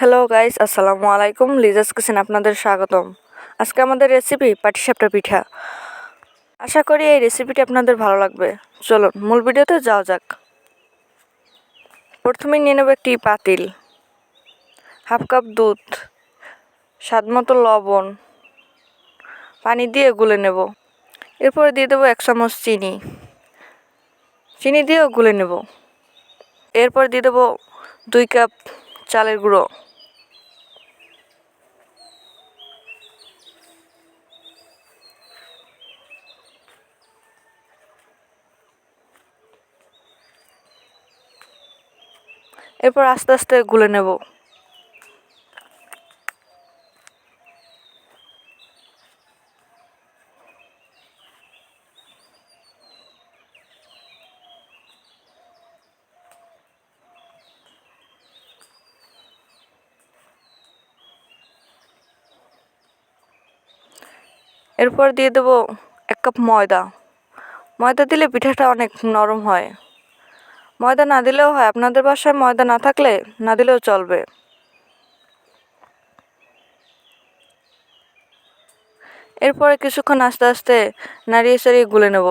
Hello guys আসসালামু আলাইকুম Liza's kitchen আপনাদের স্বাগতম। আজকে আমাদের রেসিপি পাটিসাপটা পিঠা। আশা করি এই রেসিপিটি আপনাদের ভালো লাগবে। চলুন, মূল ভিডিওতে যাওয়া যাক। প্রথমে নিয়ে নেব একটি পাতিল। হাফ কাপ দুধ। স্বাদ মতো লবণ। পানি দিয়ে গুলে নেব। এরপরে দিয়ে দেবো এক চামচ চিনি। চিনি দিয়েও গুলে নেব। এরপর দিয়ে দেবো দুই কাপ চালের গুঁড়ো। এরপর আস্তে আস্তে গুলে নেব। এরপর দিয়ে দেবো এক কাপ ময়দা। ময়দা দিলে পিঠাটা অনেক নরম হয়। ময়দা না দিলেও হয়। আপনাদের বাসায় ময়দা না থাকলে না দিলেও চলবে। এরপরে কিছুক্ষণ আস্তে আস্তে নাড়িয়ে সারিয়ে গুলে নেব।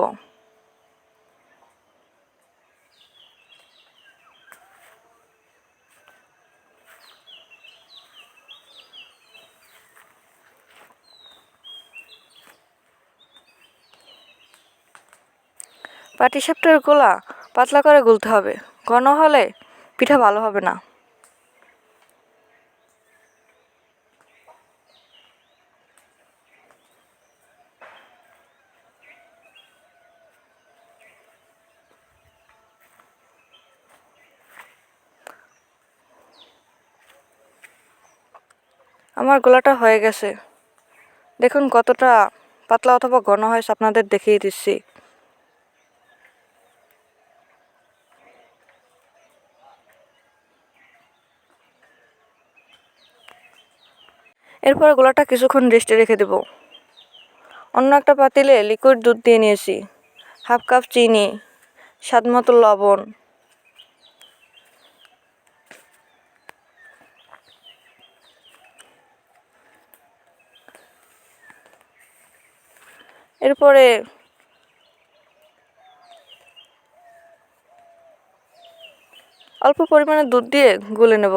পাটিসাপটার গোলা পাতলা করে গুলতে হবে। ঘন হলে পিঠা ভালো হবে না। আমার গোলাটা হয়ে গেছে। দেখুন কতটা পাতলা অথবা ঘন হয়েছে আপনাদের দেখিয়ে দিচ্ছি। এরপর গোলাটা কিছুক্ষণ রেস্টে রেখে দেব। অন্য একটা পাতিলে লিকুইড দুধ দিয়ে নিয়েছি। হাফ কাপ চিনি, স্বাদ মতো লবণ। এরপরে অল্প পরিমাণে দুধ দিয়ে গুলে নেব।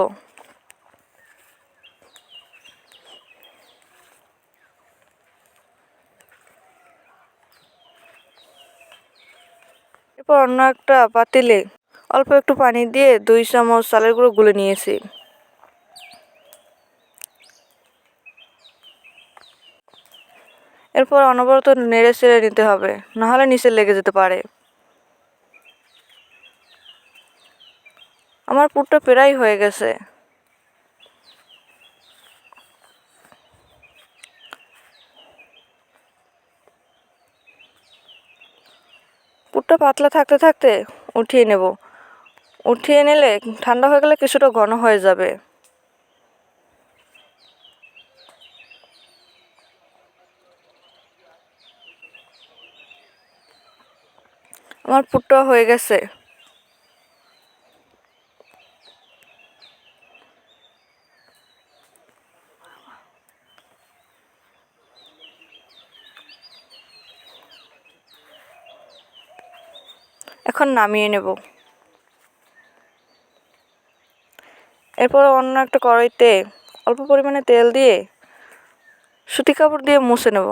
এরপর অন্য একটা পাতিলে অল্প একটু পানি দিয়ে দুই চামচ চালের গুঁড়ো গুলে নিয়েছি। এরপর অনবরত নেড়ে চেড়ে নিতে হবে, নাহলে নিচে লেগে যেতে পারে। আমার পুরটা প্রায় হয়ে গেছে। পুরটা পাতলা থাকতে থাকতে উঠিয়ে নেব। উঠিয়ে নিলে ঠান্ডা হয়ে গেলে কিছুটা ঘন হয়ে যাবে। আমার পুরটা হয়ে গেছে। এখন নামিয়ে নেব। এরপর অন্য একটা কড়াইতে অল্প পরিমাণে তেল দিয়ে সুতি কাপড় দিয়ে মুছে নেব।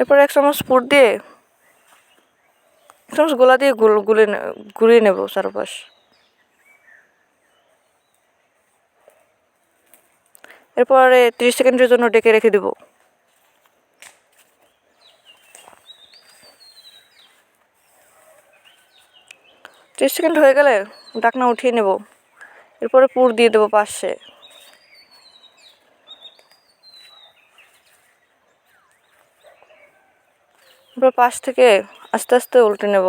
এরপর এক চামচ পুর দিয়ে, এক চামচ গোলা দিয়ে গুলে গুলিয়ে নেব চারপাশ। এরপরে তিরিশ সেকেন্ডের জন্য ডেকে রেখে দেব। তিরিশ সেকেন্ড হয়ে গেলে ডাকনা উঠিয়ে নেব। এরপরে পুর দিয়ে দেবো পাশে। এরপর পাশ থেকে আস্তে আস্তে উল্টে নেব।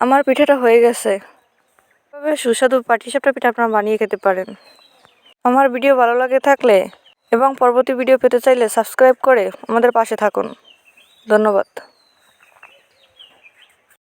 আমার পিঠাটা হয়ে গেছে। সুস্বাদু পাটিসাপটা পিঠা আপনারা বানিয়ে খেতে পারেন। আমার ভিডিও ভালো লাগে থাকলে এবং পরবর্তী ভিডিও পেতে চাইলে সাবস্ক্রাইব করে আমাদের পাশে থাকুন। ধন্যবাদ।